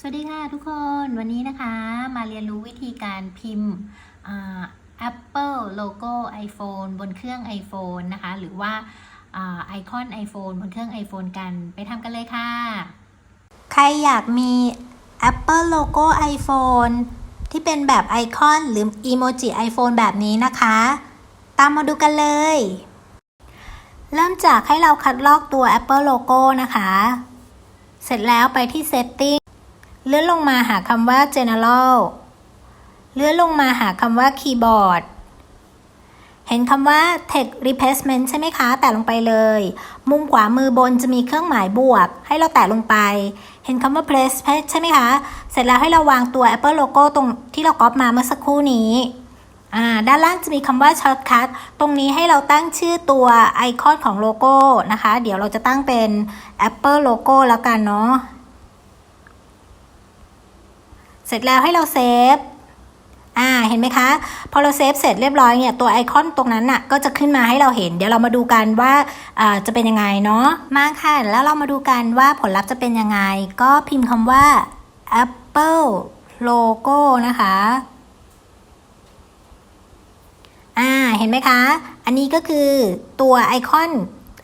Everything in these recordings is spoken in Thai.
สวัสดีค่ะทุกคนวันนี้นะคะมาเรียนรู้วิธีการพิมพ์ Apple โลโก้ iPhone บนเครื่อง iPhone นะคะ หรือว่าอาไอคอน iPhone บนเครื่อง iPhone กันไปทำกันเลยค่ะ ใครอยากมี Apple โลโก้ iPhone ที่เป็นแบบไอคอนหรืออีโมจิ iPhone แบบนี้นะคะ ตามมาดูกันเลย เริ่มจากให้เราคัดลอกตัว Apple โลโก้นะคะ เสร็จแล้วไปที่ Setting เลื่อนลงมาหาคำว่า General เลื่อนลงมาหาคำว่า Keyboard เห็นคำว่า Text Replacement ใช่ไหมคะ แตะลงไปเลย มุมขวามือบนจะมีเครื่องหมายบวก ให้เราแตะลงไป เห็นคำว่า Place ใช่ไหมคะ เสร็จแล้วให้เราวางตัว Apple Logo ตรงที่เราก๊อปมาเมื่อสักครู่นี้ด้านล่างจะมีคำว่า Shortcut ตรงนี้ให้เราตั้งชื่อตัวไอคอนของโลโก้นะคะ เดี๋ยวเราจะตั้งเป็น Apple Logo แล้วกันเนาะ เสร็จแล้วให้เราเซฟอ่าเห็นไหมคะ พอเราเซฟเสร็จเรียบร้อยเนี่ยตัวไอคอนตรงนั้นน่ะก็จะขึ้นมาให้เราเห็น เดี๋ยวเรามาดูกันว่าอ่าจะเป็นยังไงเนาะมาค่ะ แล้วเรามาดูกันว่าผลลัพธ์จะเป็นยังไง ก็พิมพ์คำว่า Apple Logo นะคะอ่าเห็นไหมคะ อันนี้ก็คือตัวไอคอน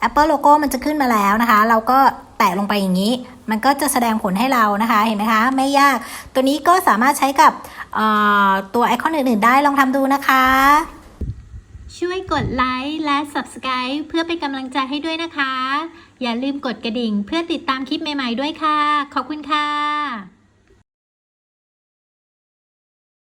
Apple Logo มันจะขึ้นมาแล้วนะคะ เราก็ ตะลงไปอย่างนี้ มันก็จะแสดงผลให้เรานะคะ เห็นไหมคะ ไม่ยาก ตัวนี้ก็สามารถใช้กับตัวไอคอนอื่นๆ ได้ลองทำดูนะคะ ช่วยกดไลค์และ Subscribe เพื่อเป็นกำลังใจให้ด้วยนะคะ อย่าลืมกดกระดิ่งเพื่อติดตามคลิปใหม่ ๆ ด้วยค่ะ ขอบคุณค่ะ